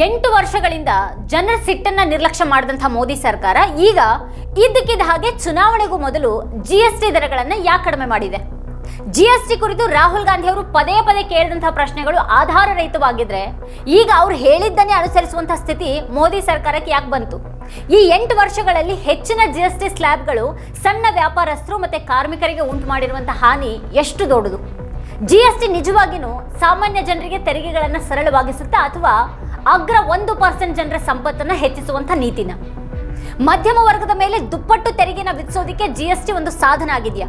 ಎಂಟು ವರ್ಷಗಳಿಂದ ಜನರ ಸಿಟ್ಟನ್ನ ನಿರ್ಲಕ್ಷ್ಯ ಮಾಡಿದಂಥ ಮೋದಿ ಸರ್ಕಾರ ಈಗ ಇದ್ದಕ್ಕಿದ್ದ ಹಾಗೆ ಚುನಾವಣೆಗೂ ಮೊದಲು ಜಿ ಎಸ್ ಟಿ ದರಗಳನ್ನು ಯಾಕೆ ಕಡಿಮೆ ಮಾಡಿದೆ? ಜಿ ಎಸ್ ಟಿ ಕುರಿತು ರಾಹುಲ್ ಗಾಂಧಿ ಅವರು ಪದೇ ಪದೇ ಕೇಳಿದಂತಹ ಪ್ರಶ್ನೆಗಳು ಆಧಾರ ರಹಿತವಾಗಿದ್ರೆ ಈಗ ಅವ್ರು ಹೇಳಿದ್ದನ್ನೇ ಅನುಸರಿಸುವಂತಹ ಸ್ಥಿತಿ ಮೋದಿ ಸರ್ಕಾರಕ್ಕೆ ಯಾಕೆ ಬಂತು? ಈ ಎಂಟು ವರ್ಷಗಳಲ್ಲಿ ಹೆಚ್ಚಿನ ಜಿ ಎಸ್ ಟಿ ಸ್ಲ್ಯಾಬ್ಗಳು ಸಣ್ಣ ವ್ಯಾಪಾರಸ್ಥರು ಮತ್ತೆ ಕಾರ್ಮಿಕರಿಗೆ ಉಂಟು ಮಾಡಿರುವಂತಹ ಹಾನಿ ಎಷ್ಟು ದೊಡ್ಡದು? ಜಿ ಎಸ್ ಟಿ ನಿಜವಾಗಿಯೂ ಸಾಮಾನ್ಯ ಜನರಿಗೆ ತೆರಿಗೆಗಳನ್ನು ಸರಳವಾಗಿಸುತ್ತಾ ಅಥವಾ ಅಗ್ರ ಒಂದು ಪರ್ಸೆಂಟ್ ಜನರ ಸಂಪತ್ತನ್ನು ಹೆಚ್ಚಿಸುವಂಥ ನೀತಿನ. ಮಧ್ಯಮ ವರ್ಗದ ಮೇಲೆ ದುಪ್ಪಟ್ಟು ತೆರಿಗೆನ ವಿಧಿಸೋದಕ್ಕೆ ಜಿ ಎಸ್ ಟಿ ಒಂದು ಸಾಧನ ಆಗಿದೆಯಾ?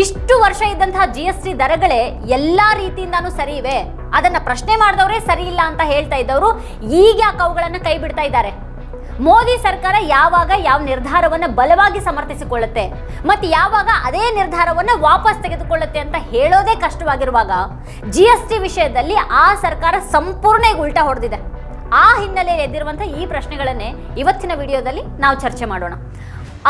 ಇಷ್ಟು ವರ್ಷ ಇದ್ದಂತಹ ಜಿ ಎಸ್ ಟಿ ದರಗಳೇ ಎಲ್ಲಾ ರೀತಿಯಿಂದಾನು ಸರಿ ಇವೆ ಅದನ್ನ ಪ್ರಶ್ನೆ ಮಾಡಿದವರೇ ಸರಿ ಇಲ್ಲ ಅಂತ ಹೇಳ್ತಾ ಇದ್ದವರು ಈಗ ಯಾಕೆ ಅವುಗಳನ್ನ ಕೈ ಬಿಡ್ತಾ ಇದ್ದಾರೆ? ಮೋದಿ ಸರ್ಕಾರ ಯಾವಾಗ ಯಾವ ನಿರ್ಧಾರವನ್ನ ಬಲವಾಗಿ ಸಮರ್ಥಿಸಿಕೊಳ್ಳುತ್ತೆ ಮತ್ತೆ ಯಾವಾಗ ಅದೇ ನಿರ್ಧಾರವನ್ನ ವಾಪಸ್ ತೆಗೆದುಕೊಳ್ಳುತ್ತೆ ಅಂತ ಹೇಳೋದೇ ಕಷ್ಟವಾಗಿರುವಾಗ ಜಿ ಎಸ್ ಟಿ ವಿಷಯದಲ್ಲಿ ಆ ಸರ್ಕಾರ ಸಂಪೂರ್ಣ ಉಲ್ಟಾ ಹೊಡೆದಿದೆ. ಆ ಹಿನ್ನೆಲೆಯಲ್ಲಿ ಎದ್ದಿರುವಂತಹ ಈ ಪ್ರಶ್ನೆಗಳನ್ನೇ ಇವತ್ತಿನ ವಿಡಿಯೋದಲ್ಲಿ ನಾವು ಚರ್ಚೆ ಮಾಡೋಣ.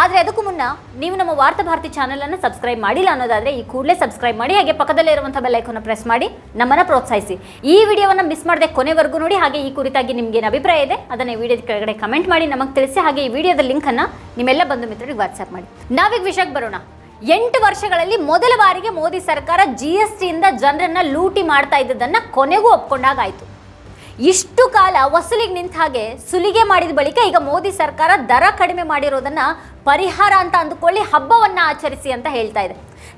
ಆದರೆ ಅದಕ್ಕೂ ಮುನ್ನ ನೀವು ನಮ್ಮ ವಾರ್ತಾ ಭಾರತಿ ಅನ್ನು ಸಬ್ಸ್ಕ್ರೈಬ್ ಮಾಡಿಲ್ಲ ಅನ್ನೋದಾದ್ರೆ ಈ ಕೂಡಲೇ ಸಬ್ಸ್ಕ್ರೈಬ್ ಮಾಡಿ, ಹಾಗೆ ಪಕ್ಕದಲ್ಲೇ ಇರುವಂಥ ಬೆಲ್ ಐಕಾನ್ ಪ್ರೆಸ್ ಮಾಡಿ, ನಮ್ಮನ್ನು ಪ್ರೋತ್ಸಾಹಿಸಿ. ಈ ವಿಡಿಯೋವನ್ನು ಮಿಸ್ ಮಾಡದೆ ಕೊನೆವರೆಗೂ ನೋಡಿ, ಹಾಗೆ ಈ ಕುರಿತಾಗಿ ನಿಮ್ಗೆ ಏನು ಅಭಿಪ್ರಾಯ ಇದೆ, ಅದನ್ನ ಈ ವಿಡಿಯೋದ ಕೆಳಗಡೆ ಕಮೆಂಟ್ ಮಾಡಿ, ನಮಗೆ ತಿಳಿಸಿ, ಹಾಗೆ ಈ ವಿಡಿಯೋದ ಲಿಂಕ್ ಅನ್ನ ನಿಮ್ಮೆಲ್ಲ ಬಂಧು ಮಿತ್ರರಿಗೆ ವಾಟ್ಸ್ಆ್ಯಪ್ ಮಾಡಿ. ನಾವೀಗ ವಿಷಯಕ್ಕೆ ಬರೋಣ. ಎಂಟು ವರ್ಷಗಳಲ್ಲಿ ಮೊದಲ ಬಾರಿಗೆ ಮೋದಿ ಸರ್ಕಾರ ಜಿ ಎಸ್ ಟಿಯಿಂದ ಜನರನ್ನ ಲೂಟಿ ಮಾಡ್ತಾ ಇದ್ದದನ್ನ ಕೊನೆಗೂ ಒಪ್ಕೊಂಡಾಗಾಯ್ತು. ಇಷ್ಟು ಕಾಲ ವಸೂಲಿಗೆ ನಿಂತ ಹಾಗೆ ಸುಲಿಗೆ ಮಾಡಿದ ಬಳಿಕ ಈಗ ಮೋದಿ ಸರ್ಕಾರ ದರ ಕಡಿಮೆ ಮಾಡಿರೋದನ್ನ ಪರಿಹಾರ ಅಂತ ಅಂದುಕೊಳ್ಳಿ, ಹಬ್ಬವನ್ನ ಆಚರಿಸಿ ಅಂತ ಹೇಳ್ತಾ ಇದೆ.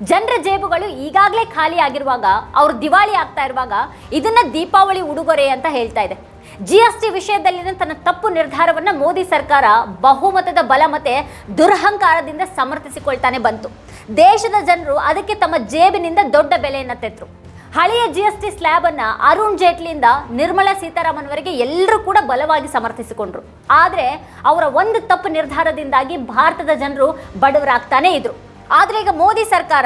ಜನರ ಜೇಬುಗಳು ಈಗಾಗಲೇ ಖಾಲಿ ಆಗಿರುವಾಗ, ಅವ್ರು ದಿವಾಳಿ ಆಗ್ತಾ ಇರುವಾಗ ಇದನ್ನ ದೀಪಾವಳಿ ಉಡುಗೊರೆ ಅಂತ ಹೇಳ್ತಾ ಇದೆ. ಜಿ ಎಸ್ ಟಿ ವಿಷಯದಲ್ಲಿನ ತನ್ನ ತಪ್ಪು ನಿರ್ಧಾರವನ್ನ ಮೋದಿ ಸರ್ಕಾರ ಬಹುಮತದ ಬಲ ಮತ್ತೆ ದುರಹಂಕಾರದಿಂದ ಸಮರ್ಥಿಸಿಕೊಳ್ತಾನೆ ಬಂತು. ದೇಶದ ಜನರು ಅದಕ್ಕೆ ತಮ್ಮ ಜೇಬಿನಿಂದ ದೊಡ್ಡ ಬೆಲೆಯನ್ನ ತೆತ್ತರು ಹಳೆಯ ಜಿ ಎಸ್ ಟಿ ಸ್ಲ್ಯಾಬ್ ಅನ್ನ ಅರುಣ್ ಜೇಟ್ಲಿಯಿಂದ ನಿರ್ಮಲಾ ಸೀತಾರಾಮನ್ ವರೆಗೆ ಎಲ್ಲರೂ ಕೂಡ ಬಲವಾಗಿ ಸಮರ್ಥಿಸಿಕೊಂಡ್ರು. ಆದರೆ ಅವರ ಒಂದು ತಪ್ಪು ನಿರ್ಧಾರದಿಂದಾಗಿ ಭಾರತದ ಜನರು ಬಡವರಾಗ್ತಾನೆ ಇದ್ರು. ಆದರೆ ಈಗ ಮೋದಿ ಸರ್ಕಾರ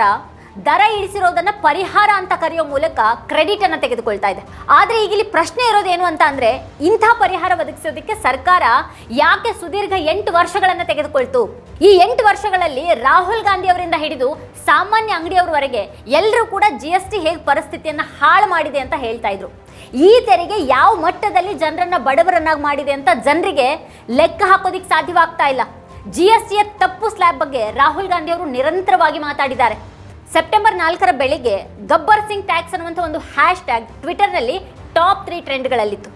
ದರ ಇಳಿಸಿರೋದನ್ನ ಪರಿಹಾರ ಅಂತ ಕರೆಯೋ ಮೂಲಕ ಕ್ರೆಡಿಟ್ ಅನ್ನ ತೆಗೆದುಕೊಳ್ತಾ ಇದೆ. ಆದ್ರೆ ಈಗ ಇಲ್ಲಿ ಪ್ರಶ್ನೆ ಇರೋದೇನು ಅಂತ ಅಂದ್ರೆ, ಇಂಥ ಪರಿಹಾರ ಒದಗಿಸೋದಕ್ಕೆ ಸರ್ಕಾರ ಯಾಕೆ ಸುದೀರ್ಘ ಎಂಟು ವರ್ಷಗಳನ್ನ ತೆಗೆದುಕೊಳ್ತು? ಈ ಎಂಟು ವರ್ಷಗಳಲ್ಲಿ ರಾಹುಲ್ ಗಾಂಧಿ ಅವರಿಂದ ಹಿಡಿದು ಸಾಮಾನ್ಯ ಅಂಗಡಿಯವರವರೆಗೆ ಎಲ್ಲರೂ ಕೂಡ ಜಿ ಎಸ್ ಟಿ ಹೇಗೆ ಪರಿಸ್ಥಿತಿಯನ್ನ ಹಾಳು ಮಾಡಿದೆ ಅಂತ ಹೇಳ್ತಾ ಇದ್ರು. ಈ ತೆರಿಗೆ ಯಾವ ಮಟ್ಟದಲ್ಲಿ ಜನರನ್ನ ಬಡವರನ್ನಾಗಿ ಮಾಡಿದೆ ಅಂತ ಜನರಿಗೆ ಲೆಕ್ಕ ಹಾಕೋದಿಕ್ಕೆ ಸಾಧ್ಯವಾಗ್ತಾ ಇಲ್ಲ. ಜಿ ಎಸ್ ಟಿಯ ತಪ್ಪು ಸ್ಲ್ಯಾಬ್ ಬಗ್ಗೆ ರಾಹುಲ್ ಗಾಂಧಿ ಅವರು ನಿರಂತರವಾಗಿ ಮಾತಾಡಿದ್ದಾರೆ. ಸೆಪ್ಟೆಂಬರ್ ನಾಲ್ಕರ ಬೆಳಿಗ್ಗೆ ಗಬ್ಬರ್ ಸಿಂಗ್ ಟ್ಯಾಕ್ಸ್ ಅನ್ನುವಂಥ ಒಂದು ಹ್ಯಾಶ್ ಟ್ಯಾಗ್ ಟ್ವಿಟರ್ನಲ್ಲಿ ಟಾಪ್ ತ್ರೀ ಟ್ರೆಂಡ್ಗಳಲ್ಲಿತ್ತು.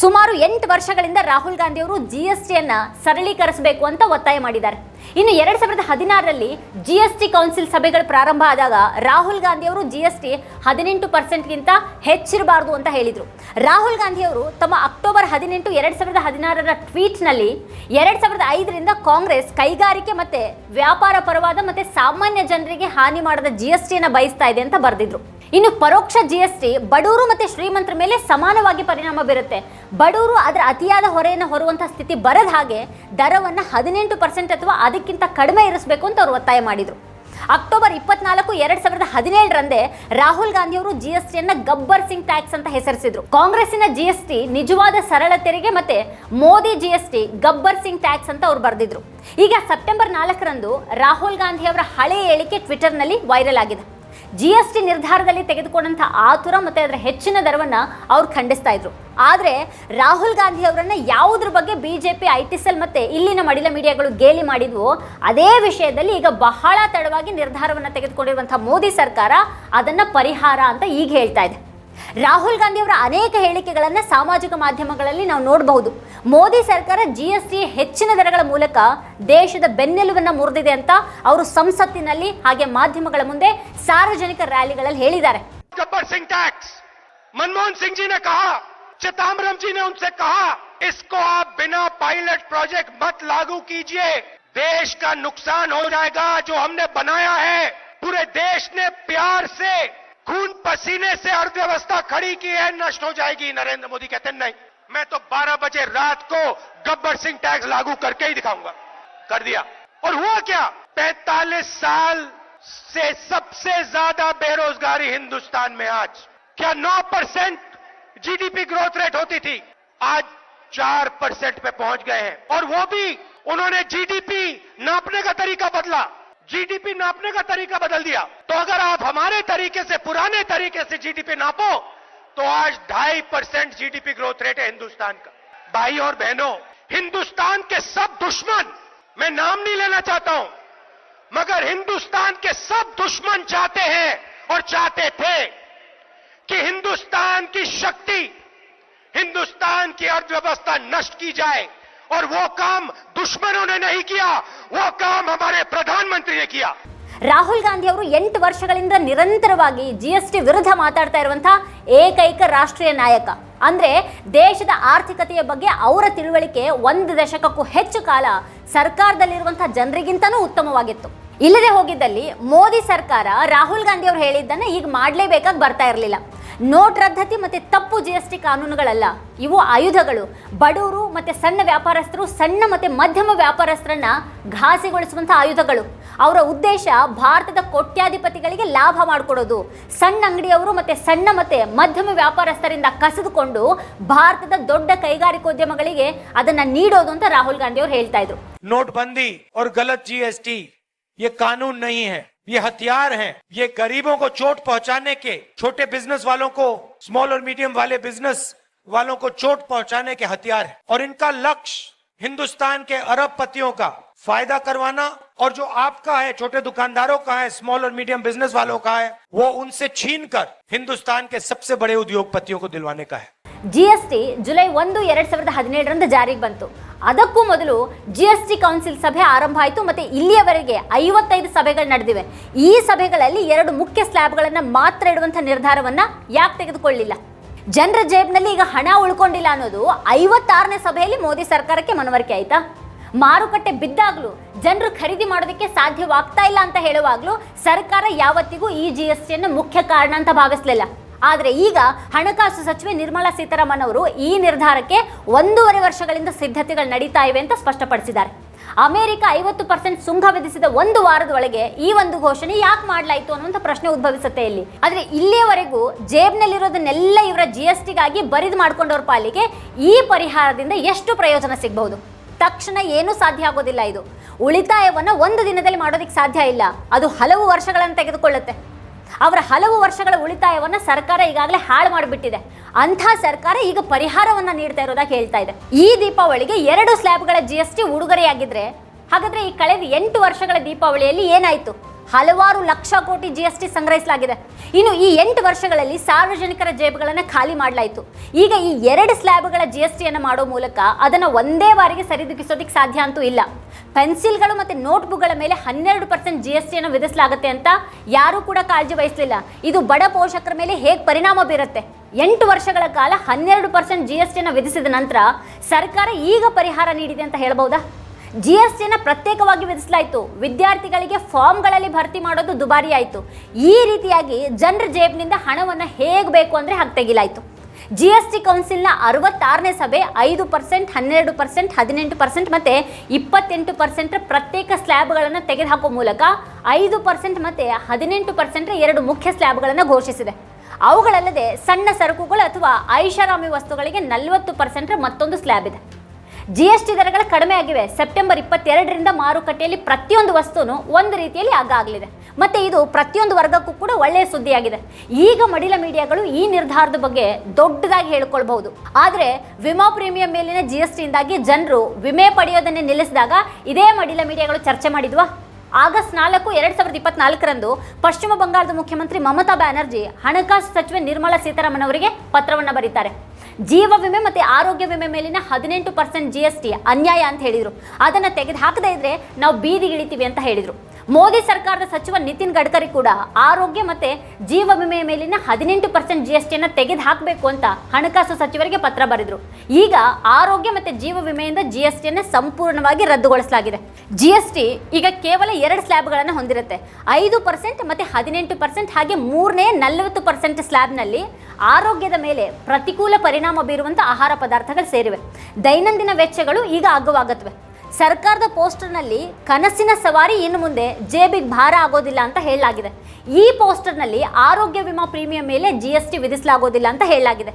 ಸುಮಾರು ಎಂಟು ವರ್ಷಗಳಿಂದ ರಾಹುಲ್ ಗಾಂಧಿ ಅವರು ಜಿ ಎಸ್ ಟಿಯನ್ನು ಸರಳೀಕರಿಸಬೇಕು ಅಂತ ಒತ್ತಾಯ ಮಾಡಿದ್ದಾರೆ. ಇನ್ನು ಎರಡ್ ಸಾವಿರದ ಹದಿನಾರರಲ್ಲಿ ಜಿ ಎಸ್ ಟಿ ಕೌನ್ಸಿಲ್ ಸಭೆಗಳು ಪ್ರಾರಂಭ ಆದಾಗ ರಾಹುಲ್ ಗಾಂಧಿ ಅವರು ಜಿ ಎಸ್ ಟಿ ಹದಿನೆಂಟು ಪರ್ಸೆಂಟ್ಗಿಂತ ಹೆಚ್ಚಿರಬಾರದು ಅಂತ ಹೇಳಿದರು. ರಾಹುಲ್ ಗಾಂಧಿ ಅವರು ತಮ್ಮ ಅಕ್ಟೋಬರ್ ಹದಿನೆಂಟು ಎರಡ್ ಸಾವಿರದ ಹದಿನಾರರ ಟ್ವೀಟ್ನಲ್ಲಿ ಎರಡ್ ಸಾವಿರದ ಐದರಿಂದ ಕಾಂಗ್ರೆಸ್ ಕೈಗಾರಿಕೆ ಮತ್ತೆ ವ್ಯಾಪಾರ ಪರವಾದ ಮತ್ತೆ ಸಾಮಾನ್ಯ ಜನರಿಗೆ ಹಾನಿ ಮಾಡದ ಜಿ ಎಸ್ ಟಿಯನ್ನು ಬಯಸ್ತಾ ಇದೆ ಅಂತ ಬರೆದಿದ್ರು. ಇನ್ನು ಪರೋಕ್ಷ ಜಿ ಎಸ್ ಟಿ ಬಡವರು ಮತ್ತೆ ಶ್ರೀಮಂತರ ಮೇಲೆ ಸಮಾನವಾಗಿ ಪರಿಣಾಮ ಬೀರುತ್ತೆ. ಬಡವರು ಅದರ ಅತಿಯಾದ ಹೊರೆಯನ್ನು ಹೊರುವಂತಹ ಸ್ಥಿತಿ ಬರದ ಹಾಗೆ ದರವನ್ನು ಹದಿನೆಂಟು ಪರ್ಸೆಂಟ್ ಅಥವಾ ಅದಕ್ಕಿಂತ ಕಡಿಮೆ ಇರಿಸಬೇಕು ಅಂತ ಅವರು ಒತ್ತಾಯ ಮಾಡಿದರು. ಅಕ್ಟೋಬರ್ ಇಪ್ಪತ್ನಾಲ್ಕು ಎರಡ್ ಸಾವಿರದ ಹದಿನೇಳರಂದೇ ರಾಹುಲ್ ಗಾಂಧಿ ಅವರು ಜಿ ಎಸ್ ಟಿಯನ್ನ ಗಬ್ಬರ್ ಸಿಂಗ್ ಟ್ಯಾಕ್ಸ್ ಅಂತ ಹೆಸರಿಸಿದ್ರು. ಕಾಂಗ್ರೆಸ್ಸಿನ ಜಿ ಎಸ್ ಟಿ ನಿಜವಾದ ಸರಳ ತೆರಿಗೆ ಮತ್ತೆ Modi G S T Gabbar Singh tax ಅಂತ ಅವ್ರು ಬರೆದಿದ್ರು. ಈಗ ಸೆಪ್ಟೆಂಬರ್ ನಾಲ್ಕರಂದು ರಾಹುಲ್ ಗಾಂಧಿ ಅವರ ಹಳೆಯ ಹೇಳಿಕೆ ಟ್ವಿಟರ್ನಲ್ಲಿ ವೈರಲ್ ಆಗಿದೆ. ಜಿ ಎಸ್ ಟಿ ನಿರ್ಧಾರದಲ್ಲಿ ತೆಗೆದುಕೊಂಡಂಥ ಆತುರ ಮತ್ತೆ ಅದರ ಹೆಚ್ಚಿನ ದರವನ್ನು ಅವ್ರು ಖಂಡಿಸ್ತಾ ಇದ್ರು. ಆದರೆ ರಾಹುಲ್ ಗಾಂಧಿ ಅವರನ್ನು ಯಾವುದ್ರ ಬಗ್ಗೆ ಬಿಜೆಪಿ, ಐ ಟಿ ಸೆಲ್ ಮತ್ತೆ ಇಲ್ಲಿನ ಮಡಿಲ ಮೀಡಿಯಾಗಳು ಗೇಲಿ ಮಾಡಿದ್ವು, ಅದೇ ವಿಷಯದಲ್ಲಿ ಈಗ ಬಹಳ ತಡವಾಗಿ ನಿರ್ಧಾರವನ್ನ ತೆಗೆದುಕೊಂಡಿರುವಂಥ ಮೋದಿ ಸರ್ಕಾರ ಅದನ್ನ ಪರಿಹಾರ ಅಂತ ಈಗ ಹೇಳ್ತಾ ಇದೆ. ರಾಹುಲ್ ಗಾಂಧಿ ಅವರ ಅನೇಕ ಹೇಳಿಕೆಗಳನ್ನು ಸಾಮಾಜಿಕ ಮಾಧ್ಯಮಗಳಲ್ಲಿ ನಾವು ನೋಡಬಹುದು. ಮೋದಿ ಸರ್ಕಾರ ಜಿ ಎಸ್ ಟಿ ಹೆಚ್ಚಿನ ದರಗಳ ಮೂಲಕ ದೇಶದ ಬೆನ್ನೆಲುಬನ್ನ ಮುರಿದಿದೆ ಅಂತ ಅವರು ಸಂಸತ್ತಿನಲ್ಲಿ ಹಾಗೆ ಮಾಧ್ಯಮಗಳ ಮುಂದೆ ಸಾರ್ವಜನಿಕ ರ್ಯಾಲಿಗಳಲ್ಲಿ ಹೇಳಿದ್ದಾರೆ गब्बर सिंह टैक्स मनमोहन सिंह जी ने कहा चिदम्बरम जी ने उनसे कहा इसको आप बिना पायलट प्रोजेक्ट मत लागू कीजिए देश का नुकसान हो जाएगा जो हमने बनाया है पूरे देश ने प्यार से खून पसीने से अर्थव्यवस्था खड़ी की है नष्ट हो जाएगी नरेंद्र मोदी कहते हैं, नहीं मैं तो 12 बजे रात को गब्बर सिंह टैक्स लागू करके ही दिखाऊँगा। कर दिया। और हुआ क्या? 45 साल से सबसे ज़्यादा बेरोजगारी हिंदुस्तान में आज। क्या 9 परसेंट जीडीपी ग्रोथ रेट होती थी? आज 4 परसेंट पे पहुँच गए हैं। और वो भी उन्होंने जीडीपी नापने का तरीका बदला। जीडीपी नापने का तरीका बदल दिया। तो अगर आप हमारे तरीके से, पुराने तरीके से जीडीपी नापो तो आज ढाई परसेंट जीडीपी ग्रोथ रेट है हिंदुस्तान का। भाई और बहनों, हिंदुस्तान के सब दुश्मन, मैं नाम नहीं लेना चाहता हूँ, मगर हिंदुस्तान के सब दुश्मन चाहते हैं और चाहते थे कि हिंदुस्तान की शक्ति, हिंदुस्तान की अर्थव्यवस्था नष्ट की जाए, और वो काम दुश्मनों ने नहीं किया, वो काम हमारे प्रधानमंत्री ने किया। ರಾಹುಲ್ ಗಾಂಧಿ ಅವರು ಎಂಟು ವರ್ಷಗಳಿಂದ ನಿರಂತರವಾಗಿ ಜಿ ಎಸ್ ಟಿ ವಿರುದ್ಧ ಮಾತಾಡ್ತಾ ಇರುವಂತಹ ಏಕೈಕ ರಾಷ್ಟ್ರೀಯ ನಾಯಕ. ಅಂದ್ರೆ ದೇಶದ ಆರ್ಥಿಕತೆಯ ಬಗ್ಗೆ ಅವರ ತಿಳುವಳಿಕೆ ಒಂದು ದಶಕಕ್ಕೂ ಹೆಚ್ಚು ಕಾಲ ಸರ್ಕಾರದಲ್ಲಿರುವಂತಹ ಜನರಿಗಿಂತನೂ ಉತ್ತಮವಾಗಿತ್ತು. ಇಲ್ಲದೆ ಹೋಗಿದ್ದಲ್ಲಿ ಮೋದಿ ಸರ್ಕಾರ ರಾಹುಲ್ ಗಾಂಧಿ ಅವರು ಹೇಳಿದ್ದನ್ನ ಈಗ ಮಾಡಲೇಬೇಕಾಗಿ ಬರ್ತಾ ಇರಲಿಲ್ಲ. ನೋಟ್ ರದ್ದತಿ ಮತ್ತೆ ತಪ್ಪು ಜಿ ಎಸ್ ಟಿ ಕಾನೂನುಗಳಲ್ಲ, ಇವು ಆಯುಧಗಳು. ಬಡವರು ಮತ್ತೆ ಸಣ್ಣ ವ್ಯಾಪಾರಸ್ಥರು ಸಣ್ಣ ಮತ್ತೆ ಮಧ್ಯಮ ವ್ಯಾಪಾರಸ್ಥರನ್ನ ಘಾಸಿಗೊಳಿಸುವಂತಹ ಆಯುಧಗಳು. ಅವರ ಉದ್ದೇಶ ಭಾರತದ ಕೋಟ್ಯಾಧಿಪತಿಗಳಿಗೆ ಲಾಭ ಮಾಡಿಕೊಡೋದು ಸಣ್ಣ ಅಂಗಡಿಯವರು ಮತ್ತೆ ಸಣ್ಣ ಮತ್ತೆ ಮಧ್ಯಮ ವ್ಯಾಪಾರಸ್ಥರಿಂದ ಕಸಿದುಕೊಂಡು ಭಾರತದ ದೊಡ್ಡ ಕೈಗಾರಿಕೋದ್ಯಮಗಳಿಗೆ ಅದನ್ನ ನೀಡೋದು ಅಂತ ರಾಹುಲ್ ಗಾಂಧಿ ಅವರು ಹೇಳ್ತಾ ಇದ್ರು नोटबंदी और गलत जीएसटी ये कानून नहीं है ये हथियार हैं ये गरीबों को चोट पहुंचाने के छोटे बिजनेस वालों को स्मॉल और मीडियम वाले बिजनेस वालों को चोट पहुंचाने के हथियार है और इनका लक्ष्य हिंदुस्तान के अरबपतियों का फायदा करवाना और जो आपका है छोटे दुकानदारों का है स्मॉल और मीडियम बिजनेस वालों का है वो उनसे छीन कर हिंदुस्तान के सबसे बड़े उद्योगपतियों को दिलवाने का है ಜಿ ಎಸ್ ಟಿ ಜುಲೈ ಒಂದು ಎರಡ್ ಸಾವಿರದ ಹದಿನೇಳರಂದು ಜಾರಿಗೆ ಬಂತು ಅದಕ್ಕೂ ಮೊದಲು ಜಿ ಎಸ್ ಟಿ ಕೌನ್ಸಿಲ್ ಸಭೆ ಆರಂಭ ಆಯಿತು ಮತ್ತೆ ಇಲ್ಲಿಯವರೆಗೆ ಐವತ್ತೈದು ಸಭೆಗಳು ನಡೆದಿವೆ ಈ ಸಭೆಗಳಲ್ಲಿ ಎರಡು ಮುಖ್ಯ ಸ್ಲ್ಯಾಬ್ಗಳನ್ನು ಮಾತ್ರ ಇಡುವಂಥ ನಿರ್ಧಾರವನ್ನ ಯಾಕೆ ತೆಗೆದುಕೊಳ್ಳಿಲ್ಲ ಜನರ ಜೇಬ್ನಲ್ಲಿ ಈಗ ಹಣ ಉಳ್ಕೊಂಡಿಲ್ಲ ಅನ್ನೋದು ಐವತ್ತಾರನೇ ಸಭೆಯಲ್ಲಿ ಮೋದಿ ಸರ್ಕಾರಕ್ಕೆ ಮನವರಿಕೆ ಆಯ್ತಾ ಮಾರುಕಟ್ಟೆ ಬಿದ್ದಾಗಲೂ ಜನರು ಖರೀದಿ ಮಾಡೋದಕ್ಕೆ ಸಾಧ್ಯವಾಗ್ತಾ ಇಲ್ಲ ಅಂತ ಹೇಳುವಾಗಲೂ ಸರ್ಕಾರ ಯಾವತ್ತಿಗೂ ಈ ಜಿ ಎಸ್ ಟಿಯನ್ನು ಮುಖ್ಯ ಕಾರಣ ಅಂತ ಭಾವಿಸಲಿಲ್ಲ. ಆದರೆ ಈಗ ಹಣಕಾಸು ಸಚಿವೆ ನಿರ್ಮಲಾ ಸೀತಾರಾಮನ್ ಅವರು ಈ ನಿರ್ಧಾರಕ್ಕೆ ಒಂದೂವರೆ ವರ್ಷಗಳಿಂದ ಸಿದ್ಧತೆಗಳು ನಡೀತಾ ಇವೆ ಅಂತ ಸ್ಪಷ್ಟಪಡಿಸಿದ್ದಾರೆ. ಅಮೆರಿಕ ಐವತ್ತು ಪರ್ಸೆಂಟ್ ಸುಂಕ ವಿಧಿಸಿದ ಒಂದು ವಾರದ ಒಳಗೆ ಈ ಒಂದು ಘೋಷಣೆ ಯಾಕೆ ಮಾಡಲಾಯಿತು ಅನ್ನುವಂಥ ಪ್ರಶ್ನೆ ಉದ್ಭವಿಸುತ್ತೆ ಇಲ್ಲಿ. ಆದರೆ ಇಲ್ಲಿಯವರೆಗೂ ಜೇಬ್ನಲ್ಲಿರೋದನ್ನೆಲ್ಲ ಇವರ ಜಿ ಎಸ್ ಟಿಗಾಗಿ ಬರಿದು ಮಾಡಿಕೊಂಡವ್ರ ಪಾಲಿಗೆ ಈ ಪರಿಹಾರದಿಂದ ಎಷ್ಟು ಪ್ರಯೋಜನ ಸಿಗಬಹುದು? ತಕ್ಷಣ ಏನೂ ಸಾಧ್ಯ ಆಗೋದಿಲ್ಲ ಇದು. ಉಳಿತಾಯವನ್ನು ಒಂದು ದಿನದಲ್ಲಿ ಮಾಡೋದಕ್ಕೆ ಸಾಧ್ಯ ಇಲ್ಲ. ಅದು ಹಲವು ವರ್ಷಗಳನ್ನು ತೆಗೆದುಕೊಳ್ಳುತ್ತೆ. ಅವರ ಹಲವು ವರ್ಷಗಳ ಉಳಿತಾಯವನ್ನು ಸರ್ಕಾರ ಈಗಾಗಲೇ ಹಾಳು ಮಾಡಿಬಿಟ್ಟಿದೆ. ಅಂಥ ಸರ್ಕಾರ ಈಗ ಪರಿಹಾರವನ್ನು ನೀಡ್ತಾ ಇರೋದಾಗಿ ಹೇಳ್ತಾ ಇದೆ. ಈ ದೀಪಾವಳಿಗೆ ಎರಡು ಸ್ಲ್ಯಾಬ್ಗಳ ಜಿ ಎಸ್ ಟಿ ಉಡುಗೊರೆಯಾಗಿದ್ರೆ, ಹಾಗಾದರೆ ಈ ಕಳೆದ ಎಂಟು ವರ್ಷಗಳ ದೀಪಾವಳಿಯಲ್ಲಿ ಏನಾಯಿತು? ಹಲವಾರು ಲಕ್ಷ ಕೋಟಿ ಜಿ ಎಸ್ ಟಿ ಸಂಗ್ರಹಿಸಲಾಗಿದೆ. ಇನ್ನು ಈ ಎಂಟು ವರ್ಷಗಳಲ್ಲಿ ಸಾರ್ವಜನಿಕರ ಜೇಬುಗಳನ್ನು ಖಾಲಿ ಮಾಡಲಾಯಿತು. ಈಗ ಈ ಎರಡು ಸ್ಲ್ಯಾಬ್ಗಳ ಜಿ ಎಸ್ ಟಿಯನ್ನು ಮಾಡೋ ಮೂಲಕ ಅದನ್ನು ಒಂದೇ ಬಾರಿಗೆ ಸರಿದೂಗಿಸೋದಕ್ಕೆ ಸಾಧ್ಯ ಅಂತೂ ಇಲ್ಲ. ಪೆನ್ಸಿಲ್ಗಳು ಮತ್ತು ನೋಟ್ಬುಕ್ಗಳ ಮೇಲೆ ಹನ್ನೆರಡು ಪರ್ಸೆಂಟ್ ಜಿ ಎಸ್ ಟಿಯನ್ನು ವಿಧಿಸಲಾಗುತ್ತೆ ಅಂತ ಯಾರೂ ಕೂಡ ಕಾಳಜಿ ವಹಿಸಲಿಲ್ಲ. ಇದು ಬಡ ಪೋಷಕರ ಮೇಲೆ ಹೇಗೆ ಪರಿಣಾಮ ಬೀರುತ್ತೆ? ಎಂಟು ವರ್ಷಗಳ ಕಾಲ ಹನ್ನೆರಡು ಪರ್ಸೆಂಟ್ ಜಿ ಎಸ್ ಟಿಯನ್ನು ವಿಧಿಸಿದ ನಂತರ ಸರ್ಕಾರ ಈಗ ಪರಿಹಾರ ನೀಡಿದೆ ಅಂತ ಹೇಳ್ಬೋದಾ ಜಿ ಎಸ್ ಟಿನ ಪ್ರತ್ಯೇಕವಾಗಿ ವಿಧಿಸಲಾಯಿತು. ವಿದ್ಯಾರ್ಥಿಗಳಿಗೆ ಫಾರ್ಮ್ಗಳಲ್ಲಿ ಭರ್ತಿ ಮಾಡೋದು ದುಬಾರಿ ಆಯಿತು ಈ ರೀತಿಯಾಗಿ ಜನರ ಜೇಬ್ನಿಂದ ಹಣವನ್ನು ಹೇಗೆ ಬೇಕು ಅಂದರೆ ಹಾಗೆ ತೆಗಿಲಾಯಿತು. ಜಿ ಎಸ್ ಟಿ ಕೌನ್ಸಿಲ್ನ ಅರವತ್ತಾರನೇ ಸಭೆ ಐದು ಪರ್ಸೆಂಟ್ ಹನ್ನೆರಡು ಪರ್ಸೆಂಟ್ ಹದಿನೆಂಟು ಪರ್ಸೆಂಟ್ ಮತ್ತು ಇಪ್ಪತ್ತೆಂಟು ಪರ್ಸೆಂಟ್ ಪ್ರತ್ಯೇಕ ಸ್ಲ್ಯಾಬ್ಗಳನ್ನು ತೆಗೆದುಹಾಕುವ ಮೂಲಕ ಐದು ಪರ್ಸೆಂಟ್ ಮತ್ತು ಹದಿನೆಂಟು ಪರ್ಸೆಂಟ್ ಎರಡು ಮುಖ್ಯ ಸ್ಲ್ಯಾಬ್ಗಳನ್ನು ಘೋಷಿಸಿದೆ. ಅವುಗಳಲ್ಲದೆ ಸಣ್ಣ ಸರಕುಗಳು ಅಥವಾ ಐಷಾರಾಮಿ ವಸ್ತುಗಳಿಗೆ ನಲವತ್ತು ಪರ್ಸೆಂಟ್ರ ಮತ್ತೊಂದು ಸ್ಲ್ಯಾಬ್ ಇದೆ. ಜಿ ಎಸ್ ಟಿ ದರಗಳು ಕಡಿಮೆ ಆಗಿವೆ. ಸೆಪ್ಟೆಂಬರ್ ಇಪ್ಪತ್ತೆರಡರಿಂದ ಮಾರುಕಟ್ಟೆಯಲ್ಲಿ ಪ್ರತಿಯೊಂದು ವಸ್ತುನು ಒಂದು ರೀತಿಯಲ್ಲಿ ಆಗ ಆಗಲಿದೆ ಮತ್ತೆ ಇದು ಪ್ರತಿಯೊಂದು ವರ್ಗಕ್ಕೂ ಕೂಡ ಒಳ್ಳೆಯ ಸುದ್ದಿಯಾಗಿದೆ. ಈಗ ಮಡಿಲ ಮೀಡಿಯಾಗಳು ಈ ನಿರ್ಧಾರದ ಬಗ್ಗೆ ದೊಡ್ಡದಾಗಿ ಹೇಳ್ಕೊಳ್ಬಹುದು. ಆದರೆ ವಿಮಾ ಪ್ರೀಮಿಯಂ ಮೇಲಿನ ಜಿ ಎಸ್ ಟಿಯಿಂದಾಗಿ ಜನರು ವಿಮೆ ಪಡೆಯೋದನ್ನೇ ನಿಲ್ಲಿಸಿದಾಗ ಇದೇ ಮಡಿಲ ಮೀಡಿಯಾಗಳು ಚರ್ಚೆ ಮಾಡಿದ್ವಾ? ಆಗಸ್ಟ್ ನಾಲ್ಕು, ಎರಡು ಸಾವಿರದ ಇಪ್ಪತ್ನಾಲ್ಕರಂದು ಪಶ್ಚಿಮ ಬಂಗಾಳದ ಮುಖ್ಯಮಂತ್ರಿ ಮಮತಾ ಬ್ಯಾನರ್ಜಿ ಹಣಕಾಸು ಸಚಿವೆ ನಿರ್ಮಲಾ ಸೀತಾರಾಮನ್ ಅವರಿಗೆ ಪತ್ರವನ್ನು ಬರೀತಾರೆ. ಜೀವ ವಿಮೆ ಮತ್ತು ಆರೋಗ್ಯ ವಿಮೆ ಮೇಲಿನ ಹದಿನೆಂಟು ಪರ್ಸೆಂಟ್ ಜಿ ಎಸ್ ಟಿ ಅನ್ಯಾಯ ಅಂತ ಹೇಳಿದರು. ಅದನ್ನು ತೆಗೆದು ಹಾಕದೇ ಇದ್ದರೆ ನಾವು ಬೀದಿಗಿಳಿತೀವಿ ಅಂತ ಹೇಳಿದರು. ಮೋದಿ ಸರ್ಕಾರದ ಸಚಿವ ನಿತಿನ್ ಗಡ್ಕರಿ ಕೂಡ ಆರೋಗ್ಯ ಮತ್ತೆ ಜೀವ ವಿಮೆ ಮೇಲಿನ ಹದಿನೆಂಟು ಪರ್ಸೆಂಟ್ ಜಿ ಎಸ್ ಟಿಯನ್ನು ತೆಗೆದು ಹಾಕಬೇಕು ಅಂತ ಹಣಕಾಸು ಸಚಿವರಿಗೆ ಪತ್ರ ಬರೆದ್ರು. ಈಗ ಆರೋಗ್ಯ ಮತ್ತೆ ಜೀವ ವಿಮೆಯಿಂದ ಜಿ ಎಸ್ ಟಿಯನ್ನು ಸಂಪೂರ್ಣವಾಗಿ ರದ್ದುಗೊಳಿಸಲಾಗಿದೆ. ಜಿ ಎಸ್ ಟಿ ಈಗ ಕೇವಲ ಎರಡು ಸ್ಲ್ಯಾಬ್ಗಳನ್ನು ಹೊಂದಿರುತ್ತೆ. ಐದು ಪರ್ಸೆಂಟ್ ಮತ್ತೆ ಹದಿನೆಂಟು ಪರ್ಸೆಂಟ್ ಹಾಗೆ ಮೂರನೇ ನಲವತ್ತು ಪರ್ಸೆಂಟ್ ಸ್ಲ್ಯಾಬ್ನಲ್ಲಿ ಆರೋಗ್ಯದ ಮೇಲೆ ಪ್ರತಿಕೂಲ ಪರಿಣಾಮ ಬೀರುವಂಥ ಆಹಾರ ಪದಾರ್ಥಗಳು ಸೇರಿವೆ. ದೈನಂದಿನ ವೆಚ್ಚಗಳು ಈಗ ಅಗ್ಗವಾಗತ್ವೆ ಸರ್ಕಾರದ ಪೋಸ್ಟರ್ನಲ್ಲಿ ಕನಸಿನ ಸವಾರಿ ಇನ್ನು ಮುಂದೆ ಜೇಬಿಗೆ ಭಾರ ಆಗೋದಿಲ್ಲ ಅಂತ ಹೇಳಲಾಗಿದೆ. ಈ ಪೋಸ್ಟರ್ನಲ್ಲಿ ಆರೋಗ್ಯ ವಿಮಾ ಪ್ರೀಮಿಯಂ ಮೇಲೆ ಜಿ ಎಸ್ ಟಿ ವಿಧಿಸಲಾಗೋದಿಲ್ಲ ಅಂತ ಹೇಳಲಾಗಿದೆ.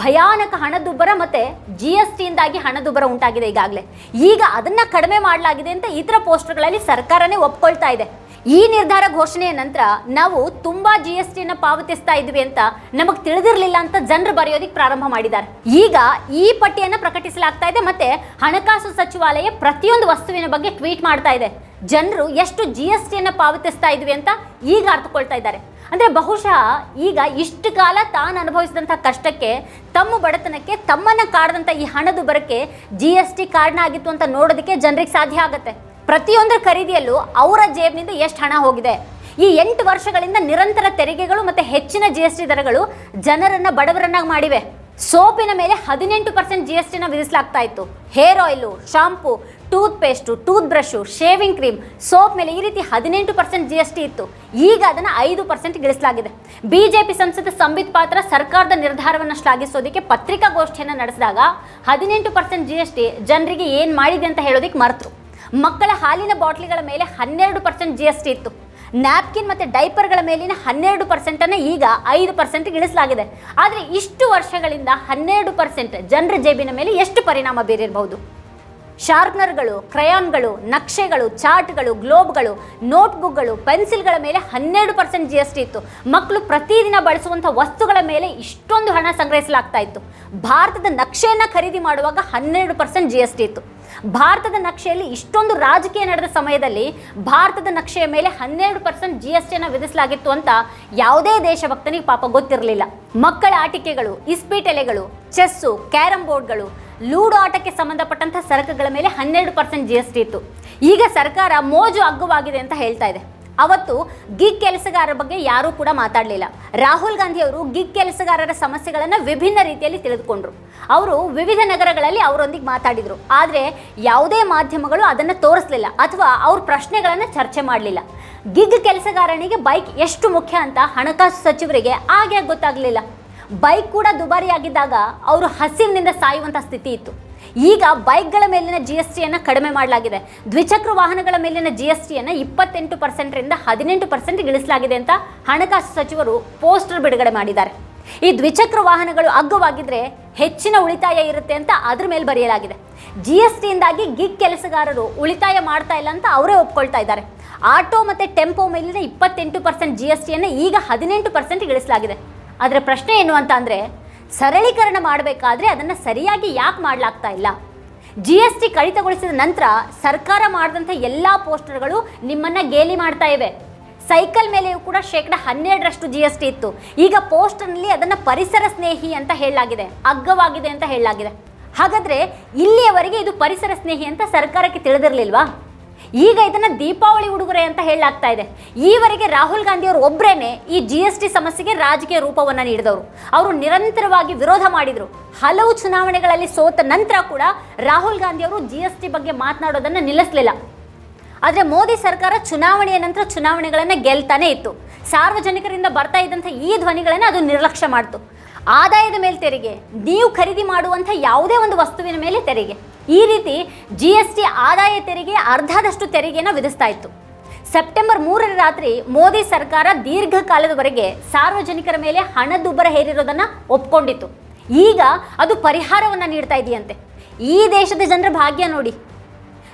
ಭಯಾನಕ ಹಣದುಬ್ಬರ ಮತ್ತೆ ಜಿ ಎಸ್ ಟಿಯಿಂದಾಗಿ ಹಣದುಬ್ಬರ ಉಂಟಾಗಿದೆ ಈಗಾಗಲೇ. ಈಗ ಅದನ್ನ ಕಡಿಮೆ ಮಾಡಲಾಗಿದೆ ಅಂತ ಇತರ ಪೋಸ್ಟರ್ಗಳಲ್ಲಿ ಸರ್ಕಾರನೇ ಒಪ್ಕೊಳ್ತಾ ಇದೆ. ಈ ನಿರ್ಧಾರ ಘೋಷಣೆಯ ನಂತರ ನಾವು ತುಂಬಾ ಜಿ ಎಸ್ ಟಿನ ಪಾವತಿಸ್ತಾ ಇದ್ವಿ ಅಂತ ನಮಗೆ ತಿಳಿದಿರಲಿಲ್ಲ ಅಂತ ಜನರು ಬರೆಯೋದಿಕ್ ಪ್ರಾರಂಭ ಮಾಡಿದ್ದಾರೆ. ಈಗ ಈ ಪಟ್ಟಿಯನ್ನು ಪ್ರಕಟಿಸಲಾಗ್ತಾ ಇದೆ ಮತ್ತೆ ಹಣಕಾಸು ಸಚಿವಾಲಯ ಪ್ರತಿಯೊಂದು ವಸ್ತುವಿನ ಬಗ್ಗೆ ಟ್ವೀಟ್ ಮಾಡ್ತಾ ಇದೆ. ಜನರು ಎಷ್ಟು ಜಿ ಎಸ್ ಟಿಯನ್ನು ಪಾವತಿಸ್ತಾ ಇದ್ವಿ ಅಂತ ಈಗ ಅರ್ಥಕೊಳ್ತಾ ಇದ್ದಾರೆ. ಅಂದ್ರೆ ಬಹುಶಃ ಈಗ ಇಷ್ಟು ಕಾಲ ತಾನು ಅನುಭವಿಸಿದಂಥ ಕಷ್ಟಕ್ಕೆ, ತಮ್ಮ ಬಡತನಕ್ಕೆ, ತಮ್ಮನ್ನ ಕಾಡದಂಥ ಈ ಹಣದುಬ್ಬರಕ್ಕೆ ಜಿ ಎಸ್ ಟಿ ಕಾರಣ ಆಗಿತ್ತು ಅಂತ ನೋಡೋದಕ್ಕೆ ಜನರಿಗೆ ಸಾಧ್ಯ ಆಗುತ್ತೆ. ಪ್ರತಿಯೊಂದರ ಖರೀದಿಯಲ್ಲೂ ಅವರ ಜೇಬಿನಿಂದ ಎಷ್ಟು ಹಣ ಹೋಗಿದೆ? ಈ ಎಂಟು ವರ್ಷಗಳಿಂದ ನಿರಂತರ ತೆರಿಗೆಗಳು ಮತ್ತು ಹೆಚ್ಚಿನ ಜಿ ಎಸ್ ಟಿ ದರಗಳು ಜನರನ್ನು ಬಡವರನ್ನಾಗಿ ಮಾಡಿವೆ. ಸೋಪಿನ ಮೇಲೆ ಹದಿನೆಂಟು ಪರ್ಸೆಂಟ್ ಜಿ ಎಸ್ ಟಿನ ವಿಧಿಸಲಾಗ್ತಾ ಇತ್ತು. Hair oil shampoo toothpaste toothbrush shaving cream soap ಮೇಲೆ ಈ ರೀತಿ ಹದಿನೆಂಟು ಪರ್ಸೆಂಟ್ ಜಿ ಎಸ್ ಟಿ ಇತ್ತು. ಈಗ ಅದನ್ನು ಐದು ಪರ್ಸೆಂಟ್ ಇಳಿಸಲಾಗಿದೆ ಬಿಜೆಪಿ ಸಂಸದ ಸಂಬಿತ್ ಪಾತ್ರ ಸರ್ಕಾರದ ನಿರ್ಧಾರವನ್ನು ಶ್ಲಾಘಿಸೋದಕ್ಕೆ ಪತ್ರಿಕಾಗೋಷ್ಠಿಯನ್ನು ನಡೆಸಿದಾಗ ಹದಿನೆಂಟು ಪರ್ಸೆಂಟ್ ಜಿ ಎಸ್ ಟಿ ಜನರಿಗೆ ಏನು ಮಾಡಿದೆ ಅಂತ ಹೇಳೋದಕ್ಕೆ ಮರೆತರು. ಮಕ್ಕಳ ಹಾಲಿನ ಬಾಟ್ಲಿಗಳ ಮೇಲೆ ಹನ್ನೆರಡು ಪರ್ಸೆಂಟ್ ಜಿ ಎಸ್ ಟಿ ಇತ್ತು. ನ್ಯಾಪ್ಕಿನ್ ಮತ್ತು ಡೈಪರ್ಗಳ ಮೇಲಿನ ಹನ್ನೆರಡು ಪರ್ಸೆಂಟನ್ನು ಈಗ ಐದು ಪರ್ಸೆಂಟ್ಗೆ ಇಳಿಸಲಾಗಿದೆ. ಆದರೆ ಇಷ್ಟು ವರ್ಷಗಳಿಂದ ಹನ್ನೆರಡು ಪರ್ಸೆಂಟ್ ಜನರ ಜೇಬಿನ ಮೇಲೆ ಎಷ್ಟು ಪರಿಣಾಮ ಬೀರಿರಬಹುದು? ಶಾರ್ಪ್ನರ್ಗಳು, ಕ್ರಯಾನ್ಗಳು, ನಕ್ಷೆಗಳು, ಚಾರ್ಟ್ಗಳು, ಗ್ಲೋಬ್ಗಳು, ನೋಟ್ಬುಕ್ಗಳು, ಪೆನ್ಸಿಲ್ಗಳ ಮೇಲೆ ಹನ್ನೆರಡು ಪರ್ಸೆಂಟ್ ಜಿ ಎಸ್ ಟಿ ಇತ್ತು. ಮಕ್ಕಳು ಪ್ರತಿದಿನ ಬಳಸುವಂಥ ವಸ್ತುಗಳ ಮೇಲೆ ಇಷ್ಟೊಂದು ಹಣ ಸಂಗ್ರಹಿಸಲಾಗ್ತಾ ಇತ್ತು. ಭಾರತದ ನಕ್ಷೆಯನ್ನು ಖರೀದಿ ಮಾಡುವಾಗ ಹನ್ನೆರಡು ಪರ್ಸೆಂಟ್ ಜಿ ಎಸ್ ಟಿ ಇತ್ತು. ಭಾರತದ ನಕ್ಷೆಯಲ್ಲಿ ಇಷ್ಟೊಂದು ರಾಜಕೀಯ ನಡೆದ ಸಮಯದಲ್ಲಿ ಭಾರತದ ನಕ್ಷೆಯ ಮೇಲೆ ಹನ್ನೆರಡು ಪರ್ಸೆಂಟ್ ಜಿ ಎಸ್ ಟಿಯನ್ನು ವಿಧಿಸಲಾಗಿತ್ತು ಅಂತ ಯಾವುದೇ ದೇಶಭಕ್ತನಿಗೆ ಪಾಪ ಗೊತ್ತಿರಲಿಲ್ಲ. ಮಕ್ಕಳ ಆಟಿಕೆಗಳು, ಇಸ್ಪೀಟೆಲೆಗಳು, ಚೆಸ್ಸು, ಕ್ಯಾರಂ ಬೋರ್ಡ್ಗಳು, ಲೂಡೋ ಆಟಕ್ಕೆ ಸಂಬಂಧಪಟ್ಟಂತಹ ಸರಕುಗಳ ಮೇಲೆ ಹನ್ನೆರಡು ಪರ್ಸೆಂಟ್ ಜಿ ಎಸ್ ಟಿ ಇತ್ತು. ಈಗ ಸರ್ಕಾರ ಮೋಜು ಅಗ್ಗವಾಗಿದೆ ಅಂತ ಹೇಳ್ತಾ ಇದೆ. ಅವತ್ತು ಗಿಗ್ ಕೆಲಸಗಾರರ ಬಗ್ಗೆ ಯಾರೂ ಕೂಡ ಮಾತಾಡಲಿಲ್ಲ. ರಾಹುಲ್ ಗಾಂಧಿ ಅವರು ಗಿಗ್ ಕೆಲಸಗಾರರ ಸಮಸ್ಯೆಗಳನ್ನು ವಿಭಿನ್ನ ರೀತಿಯಲ್ಲಿ ತಿಳಿದುಕೊಂಡ್ರು. ಅವರು ವಿವಿಧ ನಗರಗಳಲ್ಲಿ ಅವರೊಂದಿಗೆ ಮಾತಾಡಿದರು. ಆದರೆ ಯಾವುದೇ ಮಾಧ್ಯಮಗಳು ಅದನ್ನು ತೋರಿಸಲಿಲ್ಲ ಅಥವಾ ಅವ್ರ ಪ್ರಶ್ನೆಗಳನ್ನು ಚರ್ಚೆ ಮಾಡಲಿಲ್ಲ. ಗಿಗ್ ಕೆಲಸಗಾರನಿಗೆ ಬೈಕ್ ಎಷ್ಟು ಮುಖ್ಯ ಅಂತ ಹಣಕಾಸು ಸಚಿವರಿಗೆ ಆಗೇ ಗೊತ್ತಾಗಲಿಲ್ಲ. ಬೈಕ್ ಕೂಡ ದುಬಾರಿಯಾಗಿದ್ದಾಗ ಅವರು ಹಸಿವಿನಿಂದ ಸಾಯುವಂಥ ಸ್ಥಿತಿ ಇತ್ತು. ಈಗ ಬೈಕ್ಗಳ ಮೇಲಿನ ಜಿ ಎಸ್ ಟಿಯನ್ನು ಕಡಿಮೆ ಮಾಡಲಾಗಿದೆ. ದ್ವಿಚಕ್ರ ವಾಹನಗಳ ಮೇಲಿನ ಜಿ ಎಸ್ ಟಿಯನ್ನು ಇಪ್ಪತ್ತೆಂಟು ಪರ್ಸೆಂಟ್ರಿಂದ ಹದಿನೆಂಟು ಪರ್ಸೆಂಟ್ ಇಳಿಸಲಾಗಿದೆ ಅಂತ ಹಣಕಾಸು ಸಚಿವರು ಪೋಸ್ಟರ್ ಬಿಡುಗಡೆ ಮಾಡಿದ್ದಾರೆ. ಈ ದ್ವಿಚಕ್ರ ವಾಹನಗಳು ಅಗ್ಗವಾಗಿದ್ರೆ ಹೆಚ್ಚಿನ ಉಳಿತಾಯ ಇರುತ್ತೆ ಅಂತ ಅದ್ರ ಮೇಲೆ ಬರೆಯಲಾಗಿದೆ. ಜಿ ಎಸ್ ಟಿಯಿಂದಾಗಿ ಗಿಗ್ ಕೆಲಸಗಾರರು ಉಳಿತಾಯ ಮಾಡ್ತಾ ಇಲ್ಲ ಅಂತ ಅವರೇ ಒಪ್ಕೊಳ್ತಾ ಇದ್ದಾರೆ. ಆಟೋ ಮತ್ತು ಟೆಂಪೋ ಮೇಲಿನ ಇಪ್ಪತ್ತೆಂಟು ಪರ್ಸೆಂಟ್ ಜಿ ಎಸ್ ಟಿಯನ್ನು ಈಗ ಹದಿನೆಂಟು ಪರ್ಸೆಂಟ್ ಇಳಿಸಲಾಗಿದೆ. ಆದರೆ ಪ್ರಶ್ನೆ ಏನು ಅಂತ ಅಂದರೆ ಸರಳೀಕರಣ ಮಾಡಬೇಕಾದ್ರೆ ಅದನ್ನು ಸರಿಯಾಗಿ ಯಾಕೆ ಮಾಡಲಾಗ್ತಾ ಇಲ್ಲ? ಜಿ ಎಸ್ ಟಿ ಕಡಿತಗೊಳಿಸಿದ ನಂತರ ಸರ್ಕಾರ ಮಾಡಿದಂಥ ಎಲ್ಲ ಪೋಸ್ಟರ್ಗಳು ನಿಮ್ಮನ್ನು ಗೇಲಿ ಮಾಡ್ತಾ ಇವೆ. ಸೈಕಲ್ ಮೇಲೆಯೂ ಕೂಡ ಶೇಕಡ ಹನ್ನೆರಡರಷ್ಟು ಜಿ ಎಸ್ ಟಿ ಇತ್ತು. ಈಗ ಪೋಸ್ಟರ್ನಲ್ಲಿ ಅದನ್ನು ಪರಿಸರ ಸ್ನೇಹಿ ಅಂತ ಹೇಳಲಾಗಿದೆ, ಅಗ್ಗವಾಗಿದೆ ಅಂತ ಹೇಳಲಾಗಿದೆ. ಹಾಗಾದರೆ ಇಲ್ಲಿಯವರೆಗೆ ಇದು ಪರಿಸರ ಸ್ನೇಹಿ ಅಂತ ಸರ್ಕಾರಕ್ಕೆ ತಿಳಿದಿರಲಿಲ್ವಾ? ಈಗ ಇದನ್ನು ದೀಪಾವಳಿ ಉಡುಗೊರೆ ಅಂತ ಹೇಳಲಾಗ್ತಾ ಇದೆ. ಈವರೆಗೆ ರಾಹುಲ್ ಗಾಂಧಿ ಅವರು ಒಬ್ಬರೇನೆ ಈ ಜಿ ಎಸ್ ಟಿ ಸಮಸ್ಯೆಗೆ ರಾಜಕೀಯ ರೂಪವನ್ನು ನೀಡಿದವರು. ಅವರು ನಿರಂತರವಾಗಿ ವಿರೋಧ ಮಾಡಿದರು. ಹಲವು ಚುನಾವಣೆಗಳಲ್ಲಿ ಸೋತ ನಂತರ ಕೂಡ ರಾಹುಲ್ ಗಾಂಧಿ ಅವರು ಜಿ ಎಸ್ ಟಿ ಬಗ್ಗೆ ಮಾತನಾಡೋದನ್ನು ನಿಲ್ಲಿಸಲಿಲ್ಲ. ಆದರೆ ಮೋದಿ ಸರ್ಕಾರ ಚುನಾವಣೆಯ ನಂತರ ಚುನಾವಣೆಗಳನ್ನು ಗೆಲ್ತಾನೆ ಇತ್ತು. ಸಾರ್ವಜನಿಕರಿಂದ ಬರ್ತಾ ಇದ್ದಂಥ ಈ ಧ್ವನಿಗಳನ್ನು ಅದು ನಿರ್ಲಕ್ಷ್ಯ ಮಾಡ್ತು. ಆದಾಯದ ಮೇಲೆ ತೆರಿಗೆ, ನೀವು ಖರೀದಿ ಮಾಡುವಂಥ ಯಾವುದೇ ಒಂದು ವಸ್ತುವಿನ ಮೇಲೆ ತೆರಿಗೆ. ಈ ರೀತಿ ಜಿ ಎಸ್ ಟಿ ಆದಾಯ ತೆರಿಗೆ ಅರ್ಧದಷ್ಟು ತೆರಿಗೆಯನ್ನು ವಿಧಿಸ್ತಾ ಇತ್ತು. ಸೆಪ್ಟೆಂಬರ್ ಮೂರರ ರಾತ್ರಿ ಮೋದಿ ಸರ್ಕಾರ ದೀರ್ಘಕಾಲದವರೆಗೆ ಸಾರ್ವಜನಿಕರ ಮೇಲೆ ಹಣದುಬ್ಬರ ಹೇರಿರೋದನ್ನು ಒಪ್ಕೊಂಡಿತ್ತು. ಈಗ ಅದು ಪರಿಹಾರವನ್ನು ನೀಡ್ತಾ ಇದೆಯಂತೆ. ಈ ದೇಶದ ಜನರ ಭಾಗ್ಯ ನೋಡಿ.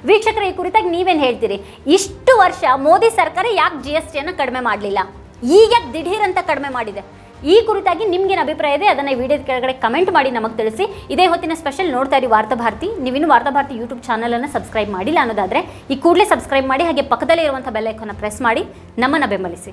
ವೀಕ್ಷಕರ, ಈ ಕುರಿತಾಗಿ ನೀವೇನು ಹೇಳ್ತೀರಿ? ಇಷ್ಟು ವರ್ಷ ಮೋದಿ ಸರ್ಕಾರ ಯಾಕೆ ಜಿ ಎಸ್ ಟಿಯನ್ನು ಕಡಿಮೆ ಮಾಡಲಿಲ್ಲ? ಈಗ ದಿಢೀರ್ ಅಂತ ಕಡಿಮೆ ಮಾಡಿದೆ? ಈ ಕುರಿತಾಗಿ ನಿಮ್ಗೇನು ಅಭಿಪ್ರಾಯ ಇದೆ? ಅದನ್ನು ವಿಡಿಯೋದ ಕೆಳಗಡೆ ಕಮೆಂಟ್ ಮಾಡಿ ನಮಗೆ ತಿಳಿಸಿ. ಇದೇ ಹೊತ್ತಿನ ಸ್ಪೆಷಲ್ ನೋಡ್ತಾ ಇರಿ ವಾರ್ತಾಭಾರತಿ ನೀವಿನ್ನು ವಾರ್ತಾಭಾರತಿ ಯೂಟ್ಯೂಬ್ ಚಾನಲನ್ನು ಸಬ್ಸ್ಕ್ರೈಬ್ ಮಾಡಿಲ್ಲ ಅನ್ನೋದಾದರೆ, ಈ ಕೂಡಲೇ ಸಬ್ಸ್ಕ್ರೈಬ್ ಮಾಡಿ, ಹಾಗೆ ಪಕ್ಕದಲ್ಲೇ ಇರುವಂಥ ಬೆಲ್ ಐಕಾನ್ನ ಪ್ರೆಸ್ ಮಾಡಿ, ನಮ್ಮನ್ನು ಬೆಂಬಲಿಸಿ.